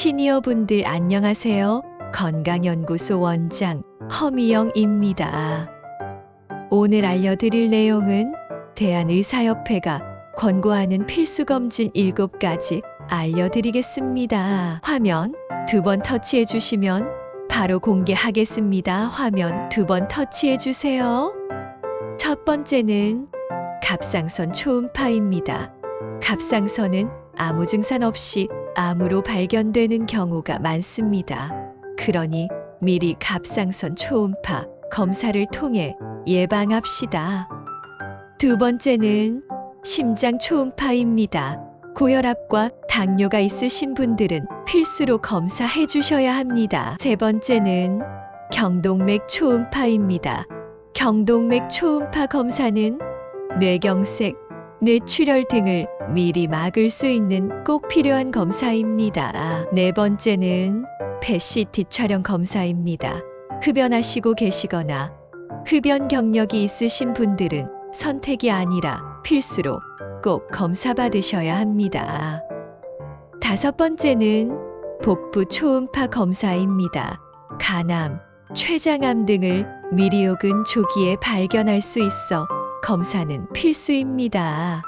시니어분들 안녕하세요. 건강연구소 원장 허미영입니다. 오늘 알려드릴 내용은 대한의사협회가 권고하는 필수검진 7가지 알려드리겠습니다. 화면 두 번 터치해 주시면 바로 공개하겠습니다. 화면 두 번 터치해 주세요. 첫 번째는 갑상선 초음파입니다. 갑상선은 아무 증상 없이 암으로 발견되는 경우가 많습니다. 그러니 미리 갑상선 초음파 검사를 통해 예방합시다. 두 번째는 심장 초음파입니다. 고혈압과 당뇨가 있으신 분들은 필수로 검사해 주셔야 합니다. 세 번째는 경동맥 초음파입니다. 경동맥 초음파 검사는 뇌경색, 뇌출혈 등을 미리 막을 수 있는 꼭 필요한 검사입니다. 네 번째는 PET-CT 촬영 검사입니다. 흡연하시고 계시거나 흡연 경력이 있으신 분들은 선택이 아니라 필수로 꼭 검사 받으셔야 합니다. 다섯 번째는 복부 초음파 검사입니다. 간암, 췌장암 등을 미리 혹은 조기에 발견할 수 있어 검사는 필수입니다.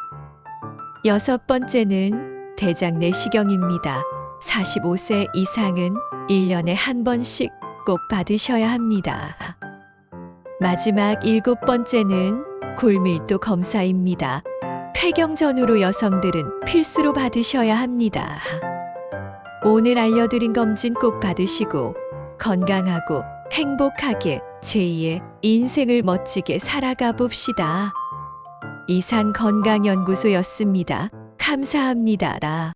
여섯 번째는 대장 내시경입니다. 45세 이상은 1년에 한 번씩 꼭 받으셔야 합니다. 마지막 일곱 번째는 골밀도 검사입니다. 폐경 전후로 여성들은 필수로 받으셔야 합니다. 오늘 알려드린 검진 꼭 받으시고 건강하고 행복하게 제2의 인생을 멋지게 살아가 봅시다. 이상 건강연구소였습니다. 감사합니다.